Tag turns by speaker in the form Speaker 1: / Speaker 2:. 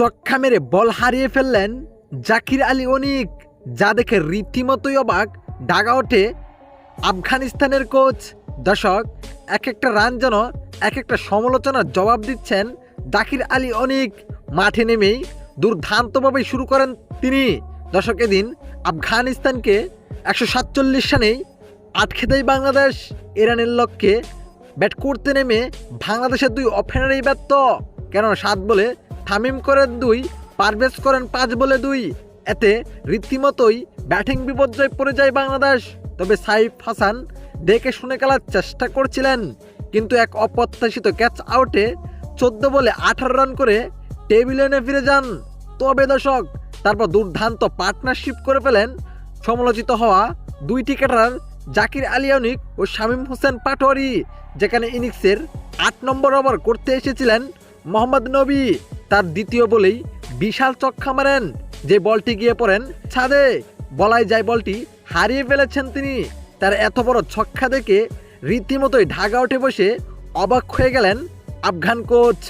Speaker 1: চক্কা মেরে বল হারিয়ে ফেললেন জাকির আলী অনিক, যা দেখে রীতিমতোই অবাক। ডাগা ওঠে আফগানিস্তানের কোচ। দশক এক একটা রান যেন, এক একটা সমালোচনার জবাব দিচ্ছেন জাকির আলী অনিক। মাঠে নেমেই দুর্দান্তভাবে শুরু করেন তিনি। দর্শক, এদিন আফগানিস্তানকে একশো সাতচল্লিশ রানেই আটকে দেয় বাংলাদেশ ইরানের লক্ষ্যে। ব্যাট করতে নেমে বাংলাদেশের দুই ওপেনারই ব্যর্থ কেন সাত বলে থামিম করেন দুই, পারভেজ করেন পাঁচ বলে দুই। এতে রীতিমতোই ব্যাটিং বিপর্যয় পড়ে যায় বাংলাদেশ। তবে সাইফ হাসান দেখে শুনে খেলার চেষ্টা করছিলেন, কিন্তু এক অপ্রত্যাশিত ক্যাচ আউটে চোদ্দ বলে আঠারো রান করে টেবিল এনে ফিরে যান। তবে দর্শক, তারপর দুর্দান্ত পার্টনারশিপ করে ফেলেন সমালোচিত হওয়া দুই ক্রিকেটার জাকির আলিয়ানিক ও শামীম হোসেন পাটোয়ারি, যেখানে ইনিংসের আট নম্বর ওভার করতে এসেছিলেন মোহাম্মদ নবী। তার দ্বিতীয় বলেই বিশাল চক্ষা মারেন যে বলটি গিয়ে পড়েন, ছাদে, বলাই যায় বলটি হারিয়ে ফেলেছেন তিনি। তার এত বড় ছক্কা দেখে রীতিমতোই ঢাকা উঠে বসে অবাক হয়ে গেলেন আফগান কোচ।